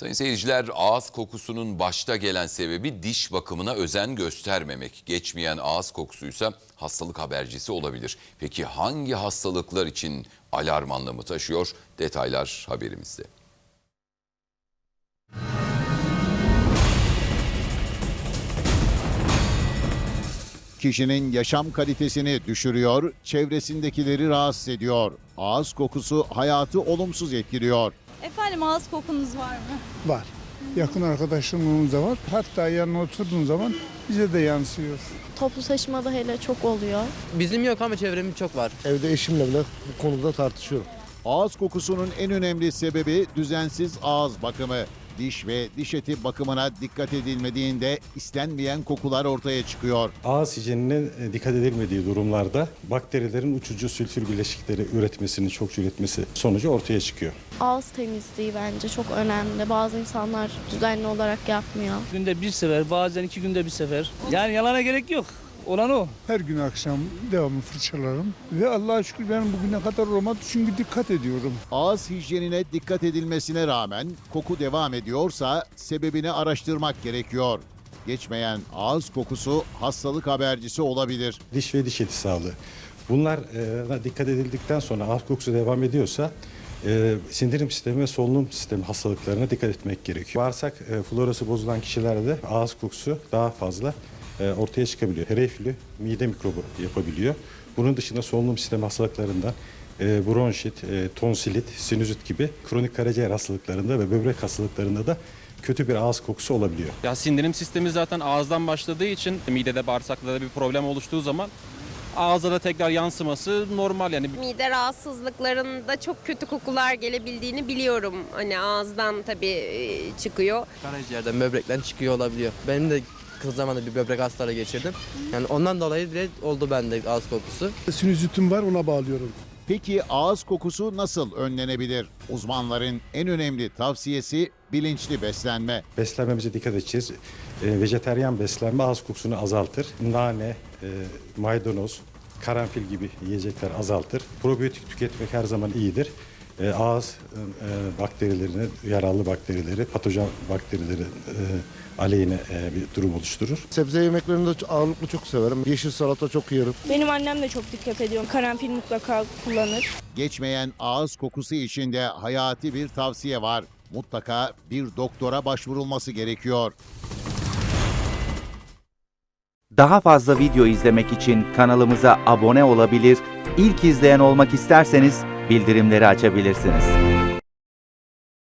Sayın seyirciler ağız kokusunun başta gelen sebebi diş bakımına özen göstermemek. Geçmeyen ağız kokusuysa hastalık habercisi olabilir. Peki hangi hastalıklar için alarm anlamı taşıyor? Detaylar haberimizde. Kişinin yaşam kalitesini düşürüyor, çevresindekileri rahatsız ediyor. Ağız kokusu hayatı olumsuz etkiliyor. Efendim ağız kokunuz var mı? Var. Yakın arkadaşlarımız da var. Hatta yanına oturduğun zaman bize de yansıyor. Toplu taşımada hele çok oluyor. Bizim yok ama çevremiz çok var. Evde eşimle bile bu konuda tartışıyorum. Ağız kokusunun en önemli sebebi düzensiz ağız bakımı. Diş ve diş eti bakımına dikkat edilmediğinde istenmeyen kokular ortaya çıkıyor. Ağız hijyenine e, dikkat edilmediği durumlarda bakterilerin uçucu sülfür bileşikleri üretmesini, çok üretmesi sonucu ortaya çıkıyor. Ağız temizliği bence çok önemli. Bazı insanlar düzenli olarak yapmıyor. Günde bir sefer bazen iki günde bir sefer. Yani yalana gerek yok. Olan o. Her gün akşam devamlı fırçalarım. Ve Allah'a şükür benim bugüne kadar olmadı çünkü dikkat ediyorum. Ağız hijyenine dikkat edilmesine rağmen koku devam ediyorsa sebebini araştırmak gerekiyor. Geçmeyen ağız kokusu hastalık habercisi olabilir. Diş ve diş eti sağlığı. Bunlara dikkat edildikten sonra ağız kokusu devam ediyorsa e, sindirim sistemi ve solunum sistemi hastalıklarına dikkat etmek gerekiyor. Bağırsak e, florası bozulan kişilerde ağız kokusu daha fazla e, ortaya çıkabiliyor. Reflü, mide mikrobu yapabiliyor. Bunun dışında solunum sistemi hastalıklarından e, bronşit, e, tonsilit, sinüzit gibi kronik karaciğer hastalıklarında ve böbrek hastalıklarında da kötü bir ağız kokusu olabiliyor. Ya sindirim sistemi zaten ağızdan başladığı için midede bağırsaklarda da bir problem oluştuğu zaman ağza da tekrar yansıması normal yani. Mide rahatsızlıklarında çok kötü kokular gelebildiğini biliyorum. Hani ağızdan tabii e, çıkıyor. Karaciğerden, böbrekten çıkıyor olabiliyor. Benim de kısa zamanda bir böbrek hastalığı geçirdim. Yani ondan dolayı bile oldu bende ağız kokusu. Sinüzitim var ona bağlıyorum. Peki ağız kokusu nasıl önlenebilir? Uzmanların en önemli tavsiyesi bilinçli beslenme. Beslenmemize dikkat edeceğiz. E, vejeteryan beslenme ağız kokusunu azaltır. Nane, e, maydanoz, karanfil gibi yiyecekler azaltır. Probiyotik tüketmek her zaman iyidir. E, ağız e, bakterilerini, yararlı bakterileri, patojen bakterileri e, aleyhine e, bir durum oluşturur. Sebze yemeklerini de ağırlıklı çok severim. Yeşil salata çok yerim. Benim annem de çok dikkat ediyor. Karanfil mutlaka kullanır. Geçmeyen ağız kokusu için de hayati bir tavsiye var. Mutlaka bir doktora başvurulması gerekiyor. Daha fazla video izlemek için kanalımıza abone olabilir, ilk izleyen olmak isterseniz bildirimleri açabilirsiniz.